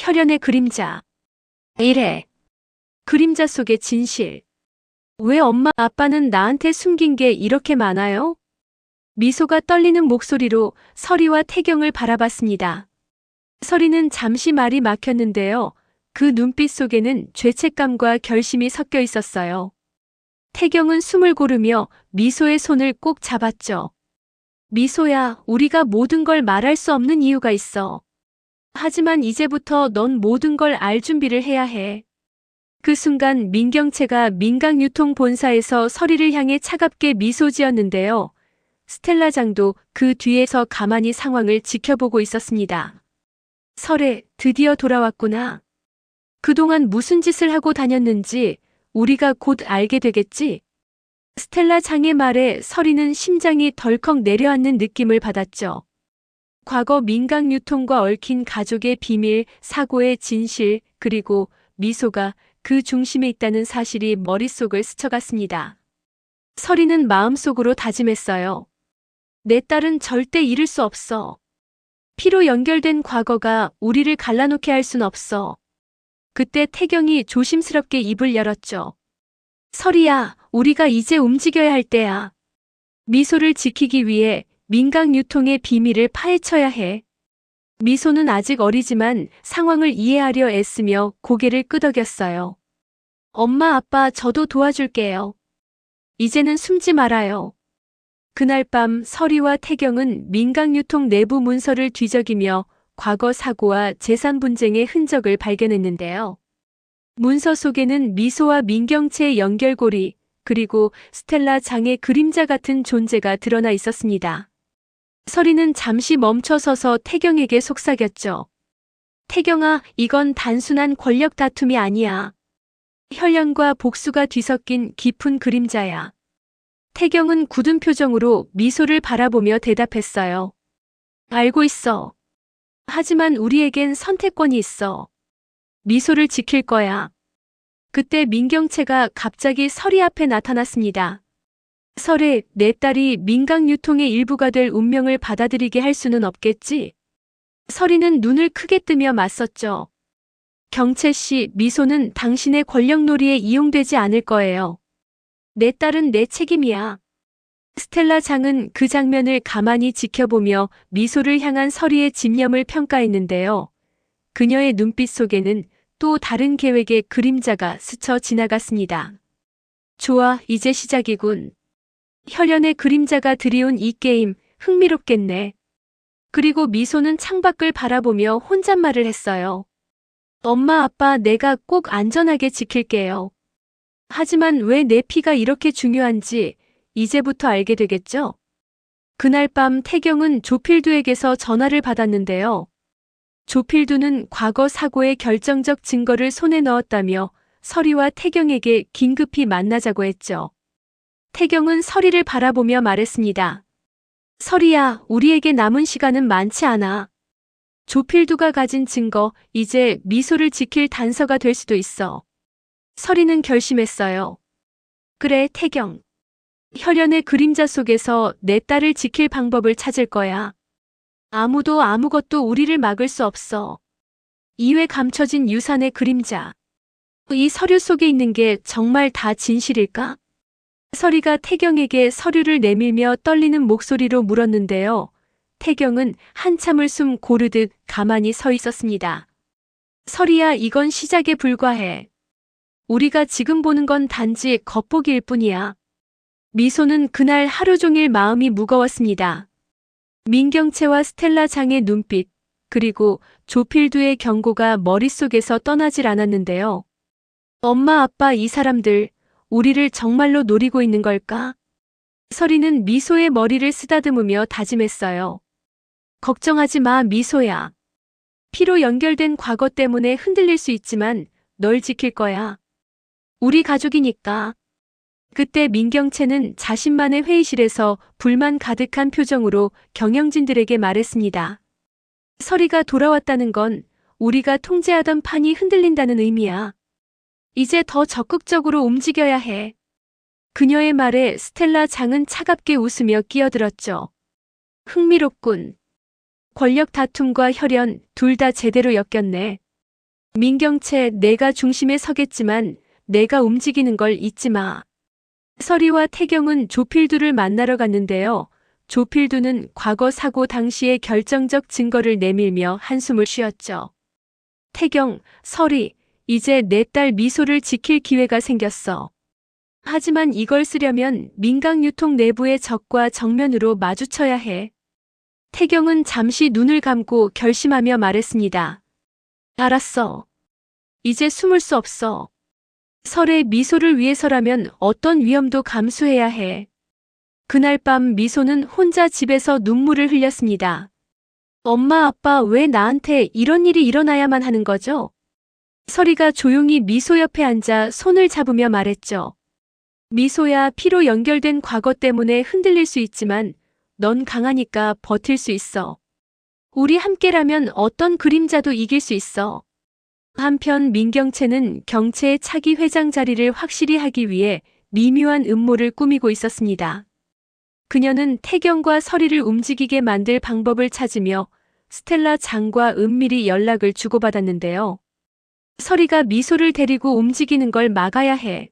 혈연의 그림자. 이래. 그림자 속의 진실. 왜 엄마 아빠는 나한테 숨긴 게 이렇게 많아요? 미소가 떨리는 목소리로 서리와 태경을 바라봤습니다. 서리는 잠시 말이 막혔는데요. 그 눈빛 속에는 죄책감과 결심이 섞여 있었어요. 태경은 숨을 고르며 미소의 손을 꼭 잡았죠. 미소야, 우리가 모든 걸 말할 수 없는 이유가 있어. 하지만 이제부터 넌 모든 걸 알 준비를 해야 해. 그 순간 민경채가 민강유통 본사에서 서리를 향해 차갑게 미소 지었는데요. 스텔라장도 그 뒤에서 가만히 상황을 지켜보고 있었습니다. 설에 드디어 돌아왔구나. 그동안 무슨 짓을 하고 다녔는지 우리가 곧 알게 되겠지? 스텔라 장의 말에 서리는 심장이 덜컥 내려앉는 느낌을 받았죠. 과거 민강 유통과 얽힌 가족의 비밀, 사고의 진실, 그리고 미소가 그 중심에 있다는 사실이 머릿속을 스쳐갔습니다. 서리는 마음속으로 다짐했어요. 내 딸은 절대 잃을 수 없어. 피로 연결된 과거가 우리를 갈라놓게 할 순 없어. 그때 태경이 조심스럽게 입을 열었죠. 설이야, 우리가 이제 움직여야 할 때야. 미소를 지키기 위해 민강 유통의 비밀을 파헤쳐야 해. 미소는 아직 어리지만 상황을 이해하려 애쓰며 고개를 끄덕였어요. 엄마, 아빠, 저도 도와줄게요. 이제는 숨지 말아요. 그날 밤 서리와 태경은 민강유통 내부 문서를 뒤적이며 과거 사고와 재산 분쟁의 흔적을 발견했는데요. 문서 속에는 미소와 민경채의 연결고리, 그리고 스텔라 장의 그림자 같은 존재가 드러나 있었습니다. 서리는 잠시 멈춰서서 태경에게 속삭였죠. 태경아, 이건 단순한 권력 다툼이 아니야. 혈연과 복수가 뒤섞인 깊은 그림자야. 태경은 굳은 표정으로 미소를 바라보며 대답했어요. 알고 있어. 하지만 우리에겐 선택권이 있어. 미소를 지킬 거야. 그때 민경채가 갑자기 설이 앞에 나타났습니다. 설에 내 딸이 민강 유통의 일부가 될 운명을 받아들이게 할 수는 없겠지? 설이는 눈을 크게 뜨며 맞섰죠. 경채 씨, 미소는 당신의 권력놀이에 이용되지 않을 거예요. 내 딸은 내 책임이야. 스텔라 장은 그 장면을 가만히 지켜보며 미소를 향한 서리의 집념을 평가했는데요. 그녀의 눈빛 속에는 또 다른 계획의 그림자가 스쳐 지나갔습니다. 좋아, 이제 시작이군. 혈연의 그림자가 들이온 이 게임 흥미롭겠네. 그리고 미소는 창밖을 바라보며 혼잣말을 했어요. 엄마, 아빠, 내가 꼭 안전하게 지킬게요. 하지만 왜 내 피가 이렇게 중요한지 이제부터 알게 되겠죠? 그날 밤 태경은 조필두에게서 전화를 받았는데요. 조필두는 과거 사고의 결정적 증거를 손에 넣었다며 서리와 태경에게 긴급히 만나자고 했죠. 태경은 서리를 바라보며 말했습니다. 서리야, 우리에게 남은 시간은 많지 않아. 조필두가 가진 증거, 이제 미소를 지킬 단서가 될 수도 있어. 서리는 결심했어요. 그래, 태경. 혈연의 그림자 속에서 내 딸을 지킬 방법을 찾을 거야. 아무도 아무것도 우리를 막을 수 없어. 이외 감춰진 유산의 그림자. 이 서류 속에 있는 게 정말 다 진실일까? 서리가 태경에게 서류를 내밀며 떨리는 목소리로 물었는데요. 태경은 한참을 숨 고르듯 가만히 서 있었습니다. 서리야, 이건 시작에 불과해. 우리가 지금 보는 건 단지 겉보기일 뿐이야. 미소는 그날 하루 종일 마음이 무거웠습니다. 민경채와 스텔라 장의 눈빛, 그리고 조필두의 경고가 머릿속에서 떠나질 않았는데요. 엄마, 아빠, 이 사람들, 우리를 정말로 노리고 있는 걸까? 서리는 미소의 머리를 쓰다듬으며 다짐했어요. 걱정하지 마, 미소야. 피로 연결된 과거 때문에 흔들릴 수 있지만 널 지킬 거야. 우리 가족이니까. 그때 민경채는 자신만의 회의실에서 불만 가득한 표정으로 경영진들에게 말했습니다. 서리가 돌아왔다는 건 우리가 통제하던 판이 흔들린다는 의미야. 이제 더 적극적으로 움직여야 해. 그녀의 말에 스텔라 장은 차갑게 웃으며 끼어들었죠. 흥미롭군. 권력 다툼과 혈연 둘 다 제대로 엮였네. 민경채 내가 중심에 서겠지만 내가 움직이는 걸 잊지 마. 서리와 태경은 조필두를 만나러 갔는데요. 조필두는 과거 사고 당시의 결정적 증거를 내밀며 한숨을 쉬었죠. 태경, 서리, 이제 내 딸 미소를 지킬 기회가 생겼어. 하지만 이걸 쓰려면 민강유통 내부의 적과 정면으로 마주쳐야 해. 태경은 잠시 눈을 감고 결심하며 말했습니다. 알았어. 이제 숨을 수 없어. 설의 미소를 위해서라면 어떤 위험도 감수해야 해. 그날 밤 미소는 혼자 집에서 눈물을 흘렸습니다. 엄마, 아빠, 왜 나한테 이런 일이 일어나야만 하는 거죠? 설이가 조용히 미소 옆에 앉아 손을 잡으며 말했죠. 미소야 피로 연결된 과거 때문에 흔들릴 수 있지만 넌 강하니까 버틸 수 있어. 우리 함께라면 어떤 그림자도 이길 수 있어. 한편 민경채는 경채의 차기 회장 자리를 확실히 하기 위해 미묘한 음모를 꾸미고 있었습니다. 그녀는 태경과 서리를 움직이게 만들 방법을 찾으며 스텔라 장과 은밀히 연락을 주고받았는데요. 서리가 미소를 데리고 움직이는 걸 막아야 해.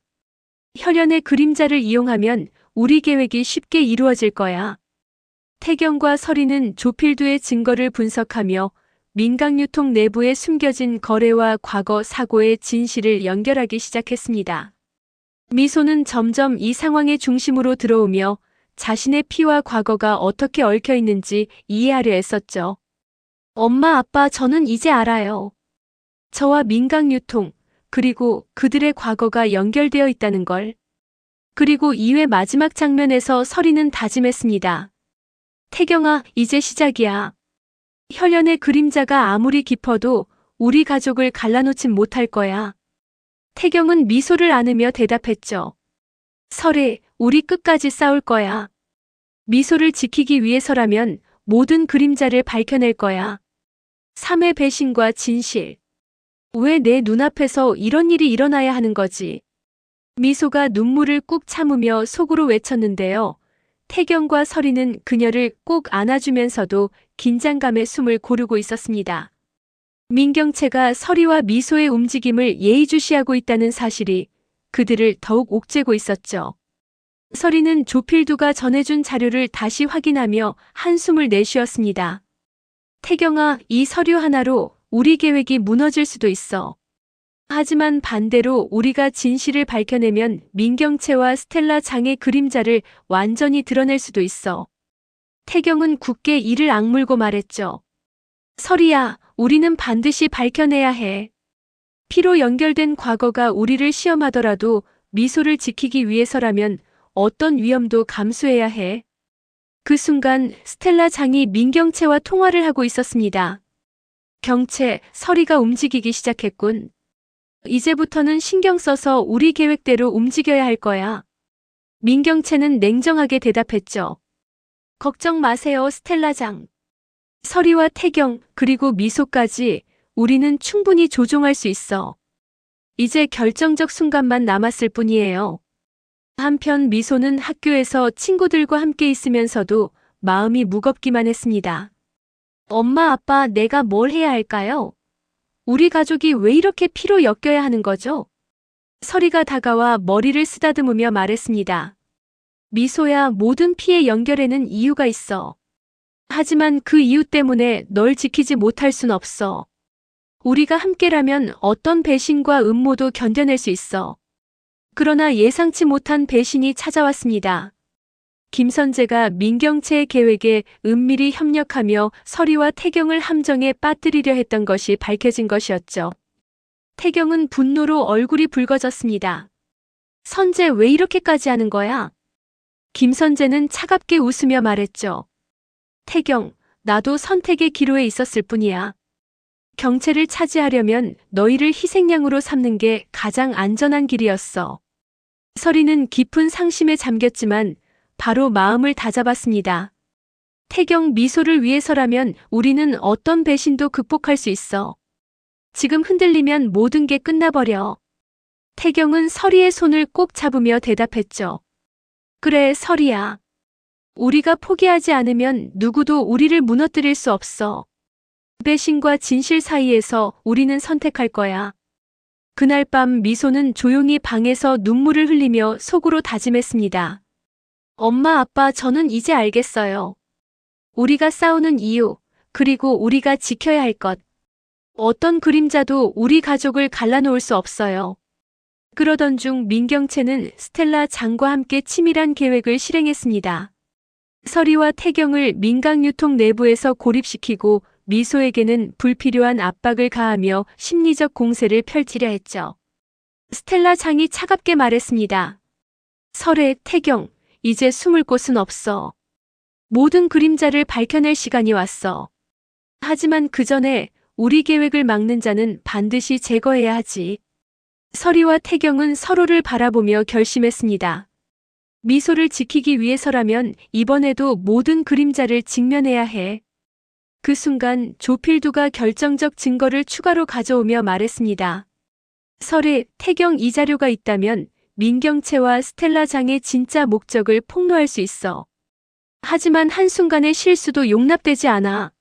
혈연의 그림자를 이용하면 우리 계획이 쉽게 이루어질 거야. 태경과 서리는 조필두의 증거를 분석하며 민강유통 내부에 숨겨진 거래와 과거 사고의 진실을 연결하기 시작했습니다. 미소는 점점 이 상황의 중심으로 들어오며 자신의 피와 과거가 어떻게 얽혀 있는지 이해하려 애썼죠. 엄마, 아빠, 저는 이제 알아요. 저와 민강 유통, 그리고 그들의 과거가 연결되어 있다는 걸. 그리고 2회 마지막 장면에서 서리는 다짐했습니다. 태경아, 이제 시작이야. 혈연의 그림자가 아무리 깊어도 우리 가족을 갈라놓진 못할 거야. 태경은 미소를 안으며 대답했죠. 설에 우리 끝까지 싸울 거야. 미소를 지키기 위해서라면 모든 그림자를 밝혀낼 거야. 3회 배신과 진실. 왜 내 눈앞에서 이런 일이 일어나야 하는 거지? 미소가 눈물을 꾹 참으며 속으로 외쳤는데요. 태경과 서리는 그녀를 꼭 안아주면서도 긴장감에 숨을 고르고 있었습니다. 민경채가 서리와 미소의 움직임을 예의주시하고 있다는 사실이 그들을 더욱 옥죄고 있었죠. 서리는 조필두가 전해준 자료를 다시 확인하며 한숨을 내쉬었습니다. 태경아, 이 서류 하나로 우리 계획이 무너질 수도 있어. 하지만 반대로 우리가 진실을 밝혀내면 민경채와 스텔라 장의 그림자를 완전히 드러낼 수도 있어. 태경은 굳게 이를 악물고 말했죠. 설이야, 우리는 반드시 밝혀내야 해. 피로 연결된 과거가 우리를 시험하더라도 미소를 지키기 위해서라면 어떤 위험도 감수해야 해. 그 순간 스텔라 장이 민경채와 통화를 하고 있었습니다. 경채, 서리가 움직이기 시작했군. 이제부터는 신경 써서 우리 계획대로 움직여야 할 거야. 민경채는 냉정하게 대답했죠. 걱정 마세요, 스텔라장. 서리와 태경, 그리고 미소까지 우리는 충분히 조종할 수 있어. 이제 결정적 순간만 남았을 뿐이에요. 한편 미소는 학교에서 친구들과 함께 있으면서도 마음이 무겁기만 했습니다. 엄마, 아빠, 내가 뭘 해야 할까요? 우리 가족이 왜 이렇게 피로 엮여야 하는 거죠? 서리가 다가와 머리를 쓰다듬으며 말했습니다. 미소야, 모든 피의 연결에는 이유가 있어. 하지만 그 이유 때문에 널 지키지 못할 순 없어. 우리가 함께라면 어떤 배신과 음모도 견뎌낼 수 있어. 그러나 예상치 못한 배신이 찾아왔습니다. 김선재가 민경채의 계획에 은밀히 협력하며 서리와 태경을 함정에 빠뜨리려 했던 것이 밝혀진 것이었죠. 태경은 분노로 얼굴이 붉어졌습니다. 선재 왜 이렇게까지 하는 거야? 김선재는 차갑게 웃으며 말했죠. 태경, 나도 선택의 기로에 있었을 뿐이야. 경채를 차지하려면 너희를 희생양으로 삼는 게 가장 안전한 길이었어. 서리는 깊은 상심에 잠겼지만 바로 마음을 다잡았습니다. 태경 미소를 위해서라면 우리는 어떤 배신도 극복할 수 있어. 지금 흔들리면 모든 게 끝나버려. 태경은 서리의 손을 꼭 잡으며 대답했죠. 그래, 서리야. 우리가 포기하지 않으면 누구도 우리를 무너뜨릴 수 없어. 배신과 진실 사이에서 우리는 선택할 거야. 그날 밤 미소는 조용히 방에서 눈물을 흘리며 속으로 다짐했습니다. 엄마, 아빠, 저는 이제 알겠어요. 우리가 싸우는 이유, 그리고 우리가 지켜야 할 것. 어떤 그림자도 우리 가족을 갈라놓을 수 없어요. 그러던 중 민경채는 스텔라 장과 함께 치밀한 계획을 실행했습니다. 서리와 태경을 민강유통 내부에서 고립시키고 미소에게는 불필요한 압박을 가하며 심리적 공세를 펼치려 했죠. 스텔라 장이 차갑게 말했습니다. 설의 태경, 이제 숨을 곳은 없어. 모든 그림자를 밝혀낼 시간이 왔어. 하지만 그 전에 우리 계획을 막는 자는 반드시 제거해야 하지. 서리와 태경은 서로를 바라보며 결심했습니다. 미소를 지키기 위해서라면 이번에도 모든 그림자를 직면해야 해. 그 순간 조필두가 결정적 증거를 추가로 가져오며 말했습니다. 설에 태경 이 자료가 있다면 민경채와 스텔라 장의 진짜 목적을 폭로할 수 있어. 하지만 한순간의 실수도 용납되지 않아.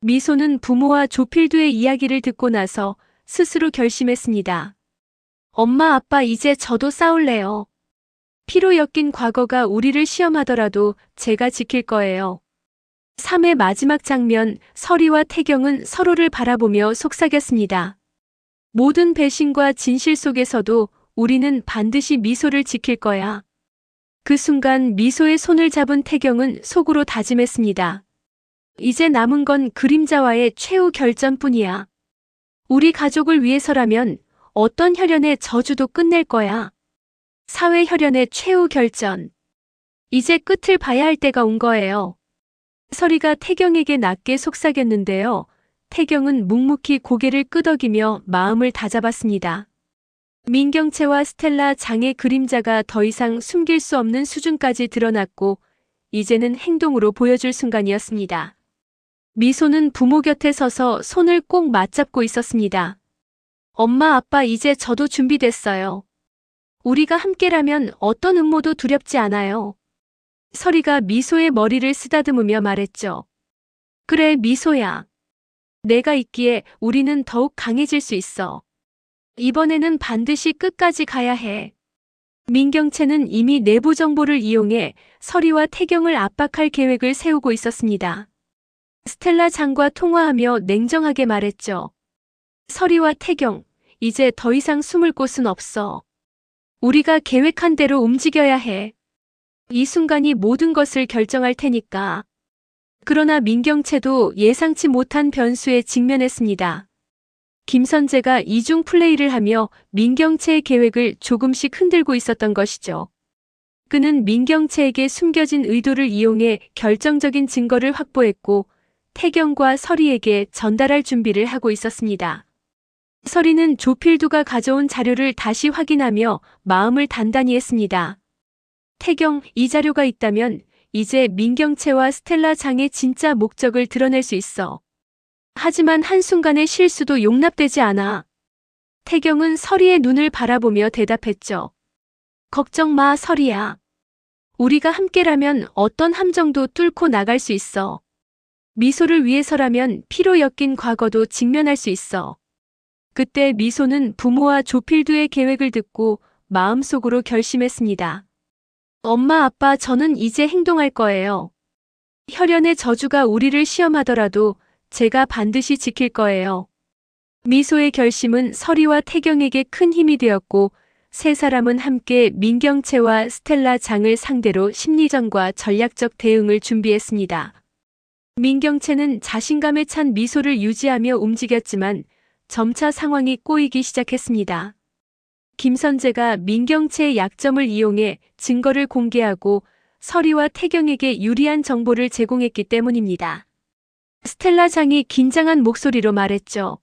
미소는 부모와 조필두의 이야기를 듣고 나서 스스로 결심했습니다. 엄마 아빠 이제 저도 싸울래요. 피로 엮인 과거가 우리를 시험하더라도 제가 지킬 거예요. 3회 마지막 장면, 서리와 태경은 서로를 바라보며 속삭였습니다. 모든 배신과 진실 속에서도 우리는 반드시 미소를 지킬 거야. 그 순간 미소의 손을 잡은 태경은 속으로 다짐했습니다. 이제 남은 건 그림자와의 최후 결전뿐이야. 우리 가족을 위해서라면 어떤 혈연의 저주도 끝낼 거야. 사회 혈연의 최후 결전. 이제 끝을 봐야 할 때가 온 거예요. 서리가 태경에게 낮게 속삭였는데요. 태경은 묵묵히 고개를 끄덕이며 마음을 다잡았습니다. 민경채와 스텔라 장의 그림자가 더 이상 숨길 수 없는 수준까지 드러났고, 이제는 행동으로 보여줄 순간이었습니다. 미소는 부모 곁에 서서 손을 꼭 맞잡고 있었습니다. 엄마, 아빠, 이제 저도 준비됐어요. 우리가 함께라면 어떤 음모도 두렵지 않아요. 서리가 미소의 머리를 쓰다듬으며 말했죠. 그래, 미소야. 내가 있기에 우리는 더욱 강해질 수 있어. 이번에는 반드시 끝까지 가야 해. 민경채는 이미 내부 정보를 이용해 서리와 태경을 압박할 계획을 세우고 있었습니다. 스텔라 장과 통화하며 냉정하게 말했죠. 서리와 태경, 이제 더 이상 숨을 곳은 없어. 우리가 계획한 대로 움직여야 해. 이 순간이 모든 것을 결정할 테니까. 그러나 민경채도 예상치 못한 변수에 직면했습니다. 김선재가 이중 플레이를 하며 민경채의 계획을 조금씩 흔들고 있었던 것이죠. 그는 민경채에게 숨겨진 의도를 이용해 결정적인 증거를 확보했고 태경과 서리에게 전달할 준비를 하고 있었습니다. 서리는 조필두가 가져온 자료를 다시 확인하며 마음을 단단히 했습니다. 태경, 이 자료가 있다면 이제 민경채와 스텔라 장의 진짜 목적을 드러낼 수 있어. 하지만 한순간의 실수도 용납되지 않아. 태경은 서리의 눈을 바라보며 대답했죠. 걱정 마, 서리야. 우리가 함께라면 어떤 함정도 뚫고 나갈 수 있어. 미소를 위해서라면 피로 엮인 과거도 직면할 수 있어. 그때 미소는 부모와 조필두의 계획을 듣고 마음속으로 결심했습니다. 엄마, 아빠, 저는 이제 행동할 거예요. 혈연의 저주가 우리를 시험하더라도 제가 반드시 지킬 거예요. 미소의 결심은 서리와 태경에게 큰 힘이 되었고 세 사람은 함께 민경채와 스텔라 장을 상대로 심리전과 전략적 대응을 준비했습니다. 민경채는 자신감에 찬 미소를 유지하며 움직였지만 점차 상황이 꼬이기 시작했습니다. 김선재가 민경채의 약점을 이용해 증거를 공개하고 서리와 태경에게 유리한 정보를 제공했기 때문입니다. 스텔라 장이 긴장한 목소리로 말했죠.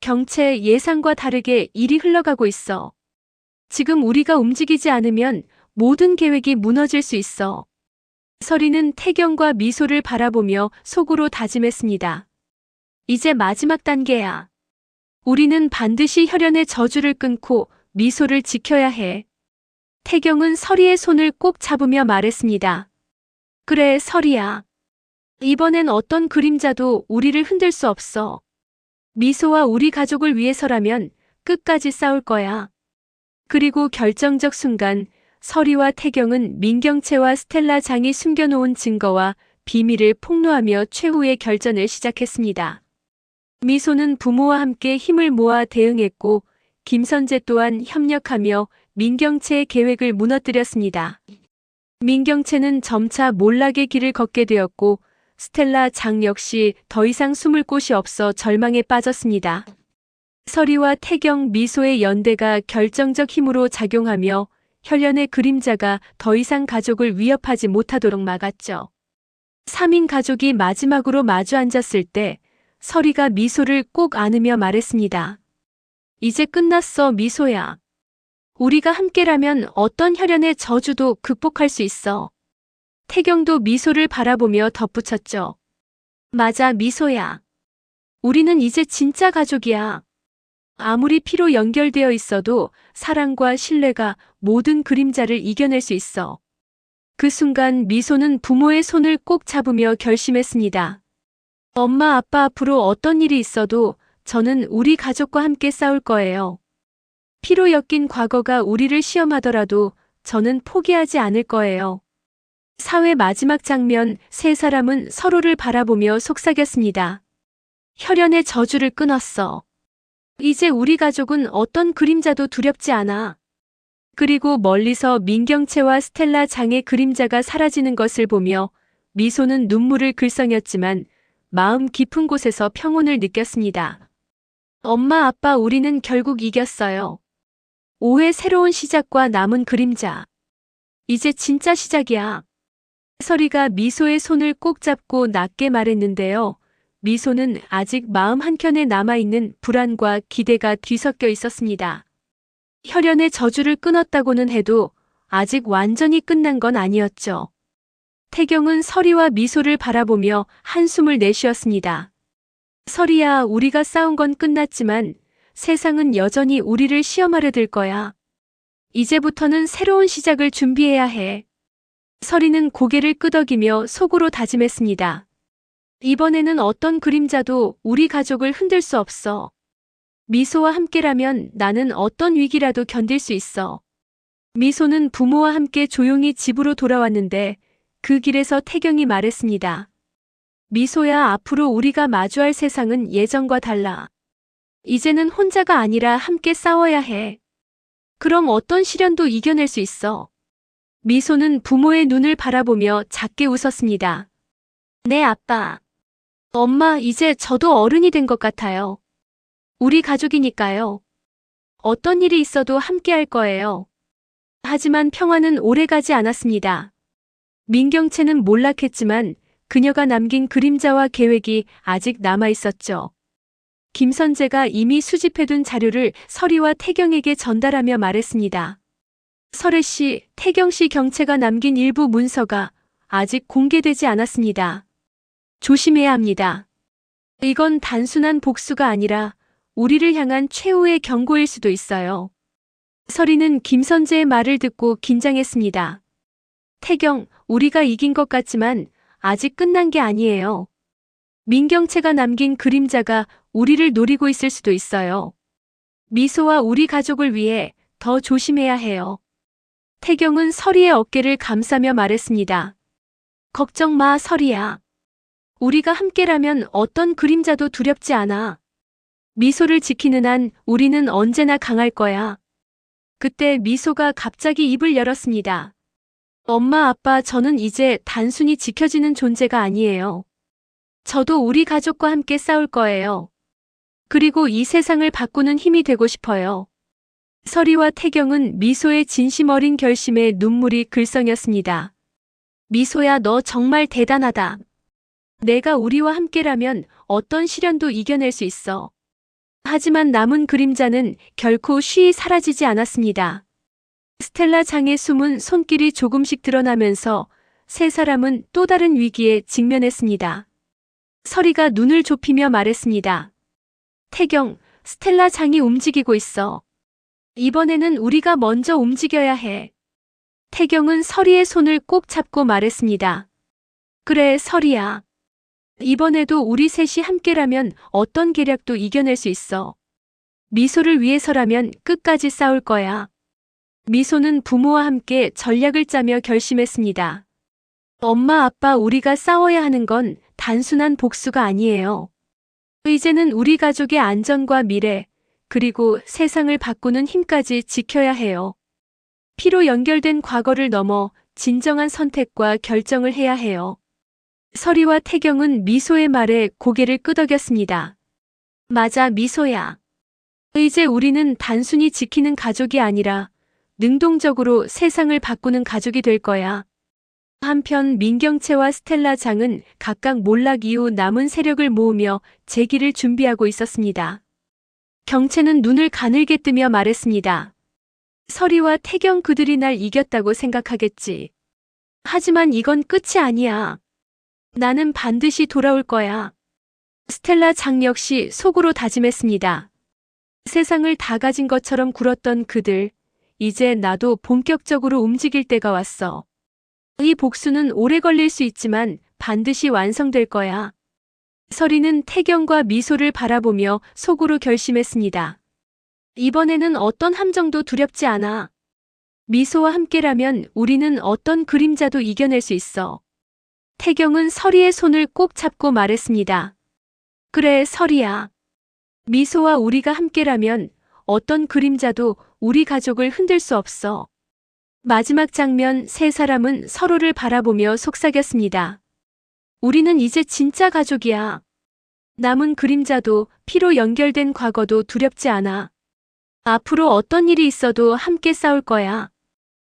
경채 예상과 다르게 일이 흘러가고 있어. 지금 우리가 움직이지 않으면 모든 계획이 무너질 수 있어. 서리는 태경과 미소를 바라보며 속으로 다짐했습니다. 이제 마지막 단계야. 우리는 반드시 혈연의 저주를 끊고 미소를 지켜야 해. 태경은 서리의 손을 꼭 잡으며 말했습니다. 그래, 서리야. 이번엔 어떤 그림자도 우리를 흔들 수 없어. 미소와 우리 가족을 위해서라면 끝까지 싸울 거야. 그리고 결정적 순간 서리와 태경은 민경채와 스텔라 장이 숨겨놓은 증거와 비밀을 폭로하며 최후의 결전을 시작했습니다. 미소는 부모와 함께 힘을 모아 대응했고 김선재 또한 협력하며 민경채의 계획을 무너뜨렸습니다. 민경채는 점차 몰락의 길을 걷게 되었고 스텔라 장 역시 더 이상 숨을 곳이 없어 절망에 빠졌습니다. 서리와 태경 미소의 연대가 결정적 힘으로 작용하며 혈연의 그림자가 더 이상 가족을 위협하지 못하도록 막았죠. 3인 가족이 마지막으로 마주 앉았을 때 서리가 미소를 꼭 안으며 말했습니다. 이제 끝났어, 미소야. 우리가 함께라면 어떤 혈연의 저주도 극복할 수 있어. 태경도 미소를 바라보며 덧붙였죠. 맞아, 미소야. 우리는 이제 진짜 가족이야. 아무리 피로 연결되어 있어도 사랑과 신뢰가 모든 그림자를 이겨낼 수 있어. 그 순간 미소는 부모의 손을 꼭 잡으며 결심했습니다. 엄마, 아빠 앞으로 어떤 일이 있어도 저는 우리 가족과 함께 싸울 거예요. 피로 엮인 과거가 우리를 시험하더라도 저는 포기하지 않을 거예요. 사회 마지막 장면, 세 사람은 서로를 바라보며 속삭였습니다. 혈연의 저주를 끊었어. 이제 우리 가족은 어떤 그림자도 두렵지 않아. 그리고 멀리서 민경채와 스텔라 장의 그림자가 사라지는 것을 보며 미소는 눈물을 글썽였지만 마음 깊은 곳에서 평온을 느꼈습니다. 엄마, 아빠, 우리는 결국 이겼어요. 5회 새로운 시작과 남은 그림자. 이제 진짜 시작이야. 서리가 미소의 손을 꼭 잡고 낮게 말했는데요. 미소는 아직 마음 한켠에 남아있는 불안과 기대가 뒤섞여 있었습니다. 혈연의 저주를 끊었다고는 해도 아직 완전히 끝난 건 아니었죠. 태경은 서리와 미소를 바라보며 한숨을 내쉬었습니다. 서리야, 우리가 싸운 건 끝났지만 세상은 여전히 우리를 시험하려 들 거야. 이제부터는 새로운 시작을 준비해야 해. 서리는 고개를 끄덕이며 속으로 다짐했습니다. 이번에는 어떤 그림자도 우리 가족을 흔들 수 없어. 미소와 함께라면 나는 어떤 위기라도 견딜 수 있어. 미소는 부모와 함께 조용히 집으로 돌아왔는데 그 길에서 태경이 말했습니다. 미소야, 앞으로 우리가 마주할 세상은 예전과 달라. 이제는 혼자가 아니라 함께 싸워야 해. 그럼 어떤 시련도 이겨낼 수 있어. 미소는 부모의 눈을 바라보며 작게 웃었습니다. 네, 아빠. 엄마, 이제 저도 어른이 된 것 같아요. 우리 가족이니까요. 어떤 일이 있어도 함께 할 거예요. 하지만 평화는 오래가지 않았습니다. 민경채는 몰락했지만 그녀가 남긴 그림자와 계획이 아직 남아 있었죠. 김선재가 이미 수집해둔 자료를 서리와 태경에게 전달하며 말했습니다. 설혜 씨, 태경 씨 경체가 남긴 일부 문서가 아직 공개되지 않았습니다. 조심해야 합니다. 이건 단순한 복수가 아니라 우리를 향한 최후의 경고일 수도 있어요. 서리는 김선재의 말을 듣고 긴장했습니다. 태경, 우리가 이긴 것 같지만 아직 끝난 게 아니에요. 민경채가 남긴 그림자가 우리를 노리고 있을 수도 있어요. 미소와 우리 가족을 위해 더 조심해야 해요. 태경은 서리의 어깨를 감싸며 말했습니다. 걱정 마, 서리야. 우리가 함께라면 어떤 그림자도 두렵지 않아. 미소를 지키는 한 우리는 언제나 강할 거야. 그때 미소가 갑자기 입을 열었습니다. 엄마, 아빠, 저는 이제 단순히 지켜지는 존재가 아니에요. 저도 우리 가족과 함께 싸울 거예요. 그리고 이 세상을 바꾸는 힘이 되고 싶어요. 서리와 태경은 미소의 진심 어린 결심에 눈물이 글썽였습니다. 미소야, 너 정말 대단하다. 내가 우리와 함께라면 어떤 시련도 이겨낼 수 있어. 하지만 남은 그림자는 결코 쉬이 사라지지 않았습니다. 스텔라 장의 숨은 손길이 조금씩 드러나면서 세 사람은 또 다른 위기에 직면했습니다. 서리가 눈을 좁히며 말했습니다. 태경, 스텔라 장이 움직이고 있어. 이번에는 우리가 먼저 움직여야 해. 태경은 서리의 손을 꼭 잡고 말했습니다. 그래, 서리야. 이번에도 우리 셋이 함께라면 어떤 계략도 이겨낼 수 있어. 미소를 위해서라면 끝까지 싸울 거야. 미소는 부모와 함께 전략을 짜며 결심했습니다. 엄마, 아빠, 우리가 싸워야 하는 건 단순한 복수가 아니에요. 이제는 우리 가족의 안전과 미래, 그리고 세상을 바꾸는 힘까지 지켜야 해요. 피로 연결된 과거를 넘어 진정한 선택과 결정을 해야 해요. 서리와 태경은 미소의 말에 고개를 끄덕였습니다. 맞아, 미소야. 이제 우리는 단순히 지키는 가족이 아니라 능동적으로 세상을 바꾸는 가족이 될 거야. 한편 민경채와 스텔라 장은 각각 몰락 이후 남은 세력을 모으며 재기를 준비하고 있었습니다. 경채는 눈을 가늘게 뜨며 말했습니다. 서리와 태경 그들이 날 이겼다고 생각하겠지. 하지만 이건 끝이 아니야. 나는 반드시 돌아올 거야. 스텔라 장 역시 속으로 다짐했습니다. 세상을 다 가진 것처럼 굴었던 그들, 이제 나도 본격적으로 움직일 때가 왔어. 이 복수는 오래 걸릴 수 있지만 반드시 완성될 거야. 서리는 태경과 미소를 바라보며 속으로 결심했습니다. 이번에는 어떤 함정도 두렵지 않아. 미소와 함께라면 우리는 어떤 그림자도 이겨낼 수 있어. 태경은 서리의 손을 꼭 잡고 말했습니다. 그래, 서리야. 미소와 우리가 함께라면 어떤 그림자도 우리 가족을 흔들 수 없어. 마지막 장면 세 사람은 서로를 바라보며 속삭였습니다. 우리는 이제 진짜 가족이야. 남은 그림자도 피로 연결된 과거도 두렵지 않아. 앞으로 어떤 일이 있어도 함께 싸울 거야.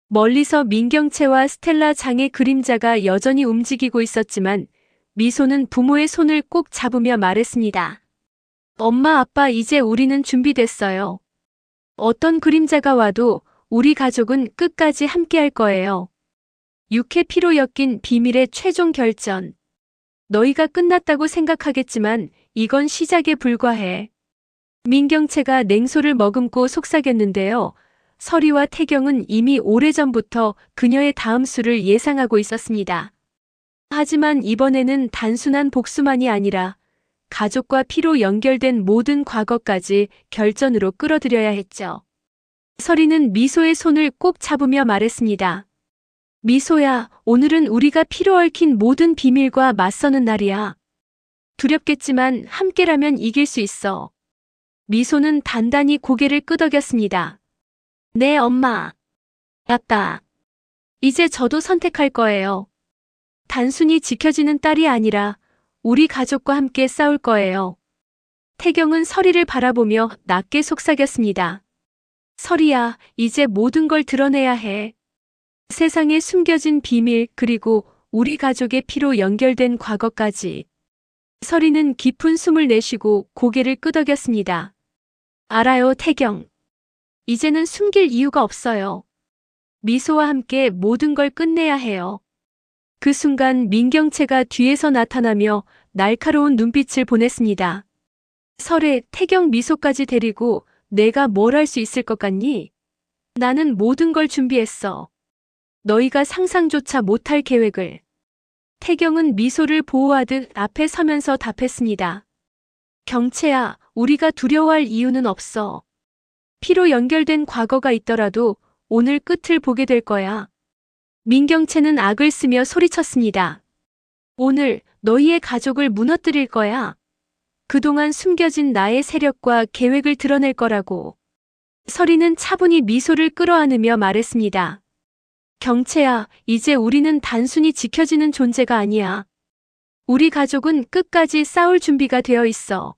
멀리서 민경채와 스텔라 장의 그림자가 여전히 움직이고 있었지만 미소는 부모의 손을 꼭 잡으며 말했습니다. 엄마, 아빠, 이제 우리는 준비됐어요. 어떤 그림자가 와도 우리 가족은 끝까지 함께 할 거예요. 육회 피로 엮인 비밀의 최종 결전. 너희가 끝났다고 생각하겠지만 이건 시작에 불과해. 민경채가 냉소를 머금고 속삭였는데요. 서리와 태경은 이미 오래전부터 그녀의 다음 수를 예상하고 있었습니다. 하지만 이번에는 단순한 복수만이 아니라 가족과 피로 연결된 모든 과거까지 결전으로 끌어들여야 했죠. 서리는 미소의 손을 꼭 잡으며 말했습니다. 미소야, 오늘은 우리가 피로 얽힌 모든 비밀과 맞서는 날이야. 두렵겠지만 함께라면 이길 수 있어. 미소는 단단히 고개를 끄덕였습니다. 네, 엄마. 아빠. 이제 저도 선택할 거예요. 단순히 지켜지는 딸이 아니라 우리 가족과 함께 싸울 거예요. 태경은 서리를 바라보며 낮게 속삭였습니다. 서리야, 이제 모든 걸 드러내야 해. 세상에 숨겨진 비밀 그리고 우리 가족의 피로 연결된 과거까지. 서리는 깊은 숨을 내쉬고 고개를 끄덕였습니다. 알아요, 태경. 이제는 숨길 이유가 없어요. 미소와 함께 모든 걸 끝내야 해요. 그 순간 민경채가 뒤에서 나타나며 날카로운 눈빛을 보냈습니다. 설에 태경 미소까지 데리고 내가 뭘 할 수 있을 것 같니? 나는 모든 걸 준비했어. 너희가 상상조차 못할 계획을. 태경은 미소를 보호하듯 앞에 서면서 답했습니다. 경채야, 우리가 두려워할 이유는 없어. 피로 연결된 과거가 있더라도 오늘 끝을 보게 될 거야. 민경채는 악을 쓰며 소리쳤습니다. 오늘 너희의 가족을 무너뜨릴 거야. 그동안 숨겨진 나의 세력과 계획을 드러낼 거라고. 서리는 차분히 미소를 끌어안으며 말했습니다. 경채야, 이제 우리는 단순히 지켜지는 존재가 아니야. 우리 가족은 끝까지 싸울 준비가 되어 있어.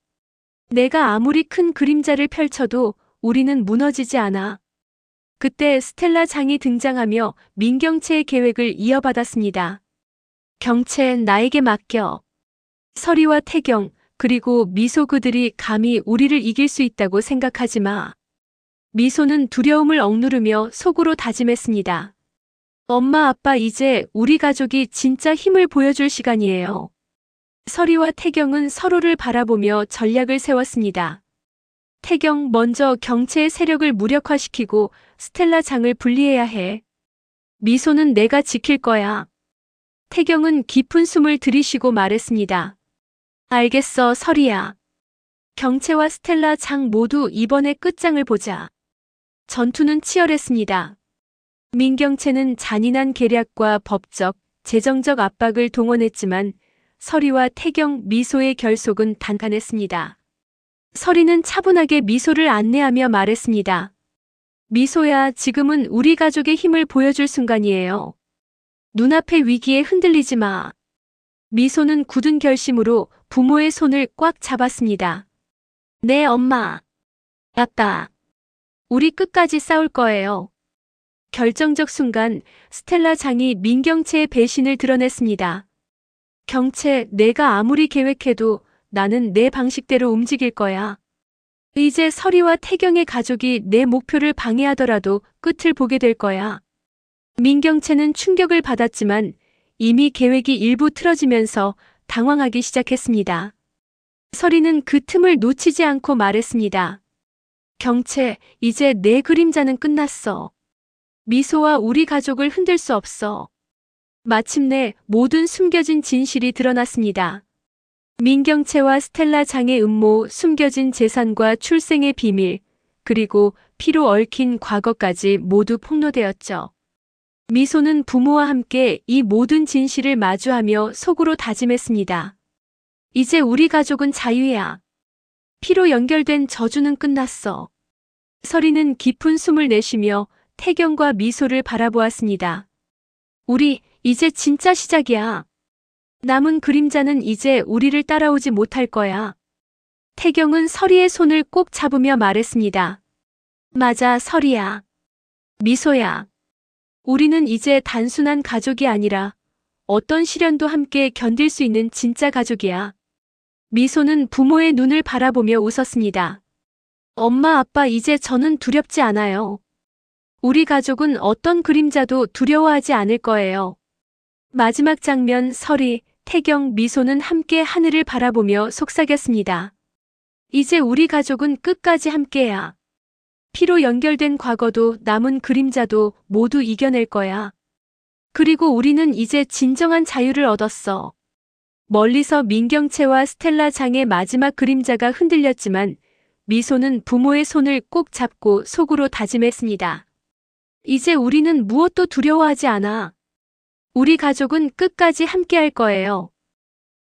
내가 아무리 큰 그림자를 펼쳐도 우리는 무너지지 않아. 그때 스텔라 장이 등장하며 민경채의 계획을 이어받았습니다. 경채 나에게 맡겨. 서리와 태경, 그리고 미소 그들이 감히 우리를 이길 수 있다고 생각하지 마. 미소는 두려움을 억누르며 속으로 다짐했습니다. 엄마, 아빠, 이제 우리 가족이 진짜 힘을 보여줄 시간이에요. 서리와 태경은 서로를 바라보며 전략을 세웠습니다. 태경 먼저 경체의 세력을 무력화시키고 스텔라 장을 분리해야 해. 미소는 내가 지킬 거야. 태경은 깊은 숨을 들이쉬고 말했습니다. 알겠어, 설이야. 경채와 스텔라 장 모두 이번에 끝장을 보자. 전투는 치열했습니다. 민경채는 잔인한 계략과 법적, 재정적 압박을 동원했지만 서리와 태경, 미소의 결속은 단단했습니다. 서리는 차분하게 미소를 안내하며 말했습니다. 미소야, 지금은 우리 가족의 힘을 보여줄 순간이에요. 눈앞의 위기에 흔들리지 마. 미소는 굳은 결심으로 부모의 손을 꽉 잡았습니다. 네, 엄마. 아빠. 우리 끝까지 싸울 거예요. 결정적 순간 스텔라 장이 민경채의 배신을 드러냈습니다. 경채, 내가 아무리 계획해도 나는 내 방식대로 움직일 거야. 이제 서리와 태경의 가족이 내 목표를 방해하더라도 끝을 보게 될 거야. 민경채는 충격을 받았지만 이미 계획이 일부 틀어지면서 당황하기 시작했습니다. 서리는 그 틈을 놓치지 않고 말했습니다. 경채, 이제 내 그림자는 끝났어. 미소와 우리 가족을 흔들 수 없어. 마침내 모든 숨겨진 진실이 드러났습니다. 민경채와 스텔라 장의 음모, 숨겨진 재산과 출생의 비밀, 그리고 피로 얽힌 과거까지 모두 폭로되었죠. 미소는 부모와 함께 이 모든 진실을 마주하며 속으로 다짐했습니다. 이제 우리 가족은 자유야. 피로 연결된 저주는 끝났어. 서리는 깊은 숨을 내쉬며 태경과 미소를 바라보았습니다. 우리 이제 진짜 시작이야. 남은 그림자는 이제 우리를 따라오지 못할 거야. 태경은 서리의 손을 꼭 잡으며 말했습니다. 맞아, 서리야. 미소야. 우리는 이제 단순한 가족이 아니라 어떤 시련도 함께 견딜 수 있는 진짜 가족이야. 미소는 부모의 눈을 바라보며 웃었습니다. 엄마, 아빠, 이제 저는 두렵지 않아요. 우리 가족은 어떤 그림자도 두려워하지 않을 거예요. 마지막 장면 설이, 태경, 미소는 함께 하늘을 바라보며 속삭였습니다. 이제 우리 가족은 끝까지 함께야. 피로 연결된 과거도 남은 그림자도 모두 이겨낼 거야. 그리고 우리는 이제 진정한 자유를 얻었어. 멀리서 민경채와 스텔라 장의 마지막 그림자가 흔들렸지만 미소는 부모의 손을 꼭 잡고 속으로 다짐했습니다. 이제 우리는 무엇도 두려워하지 않아. 우리 가족은 끝까지 함께할 거예요.